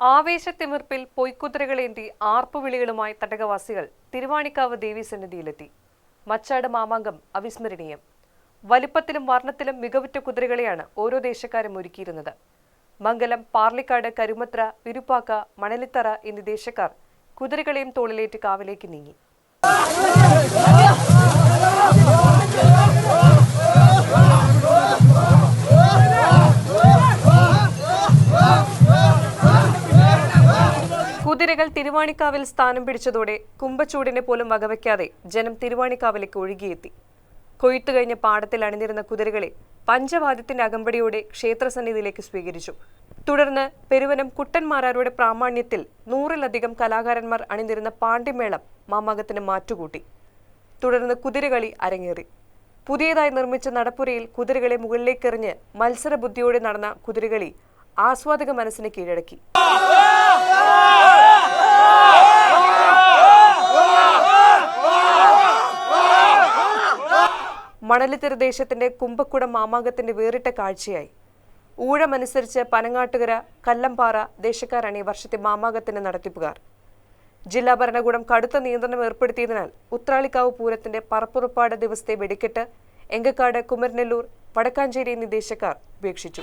ആവേശത്തിമിർപ്പിൽ പൊയ്ക്കുതിരകളേന്തി ആർപ്പുവിളികളുമായി തടകവാസികൾ തിരുവാണിക്കാവ് ദേവീസന്നിധിയിലെത്തി. മച്ചാട് മാമാങ്കം അവിസ്മരണീയം. വലിപ്പത്തിലും വർണത്തിലും മികവുറ്റ കുതിരകളെയാണ് ഓരോ ദേശക്കാരും ഒരുക്കിയിരുന്നത്. മംഗലം പാർലിക്കാട് കരുമത്ര വിരുപ്പാക്ക മണലിത്തറ എന്നീ ദേശക്കാർ കുതിരകളെയും തോളിലേറ്റ് കാവിലേക്ക് നീങ്ങി. കുതിരകൾ തിരുവാണിക്കാവിൽ സ്ഥാനം പിടിച്ചതോടെ കുമ്പച്ചൂടിനെ പോലും വകവയ്ക്കാതെ ജനം തിരുവാണിക്കാവിലേക്ക് ഒഴുകിയെത്തി. കൊയ്ത്തു കഴിഞ്ഞ പാടത്തിൽ അണിനിരുന്ന കുതിരകളെ പഞ്ചവാദ്യത്തിന്റെ അകമ്പടിയോടെ ക്ഷേത്രസന്നിധിയിലേക്ക് സ്വീകരിച്ചു. തുടർന്ന് പെരുവനം കുട്ടന്മാരാരുടെ പ്രാമാണ്യത്തിൽ നൂറിലധികം കലാകാരന്മാർ അണിനിരുന്ന പാണ്ഡിമേളം മാമാകത്തിന് മാറ്റുകൂട്ടി. തുടർന്ന് കുതിരകളി അരങ്ങേറി. പുതിയതായി നിർമ്മിച്ച നടപ്പുരയിൽ കുതിരകളെ മുകളിലേക്കെറിഞ്ഞ് മത്സരബുദ്ധിയോടെ നടന്ന കുതിരകളി ആസ്വാദക മനസ്സിനെ കീഴടക്കി. മണലിത്തര ദേശത്തിന്റെ കുമ്പക്കുടം മാമാങ്കത്തിന്റെ വേറിട്ട കാഴ്ചയായി. ഊഴമനുസരിച്ച് പനങ്ങാട്ടുകര കല്ലമ്പാറ ദേശക്കാരാണ് ഈ വർഷത്തെ മാമാങ്കത്തിന്റെ നടത്തിപ്പുകാർ. ജില്ലാ ഭരണകൂടം കടുത്ത നിയന്ത്രണം ഏർപ്പെടുത്തിയതിനാൽ ഉത്രാളിക്കാവ് പൂരത്തിന്റെ പറപ്പുറപ്പാട് ദിവസത്തെ വെടിക്കെട്ട് എങ്കക്കാട് കുമരനെല്ലൂർ വടക്കാഞ്ചേരി എന്നീ ദേശക്കാർ ഉപേക്ഷിച്ചു.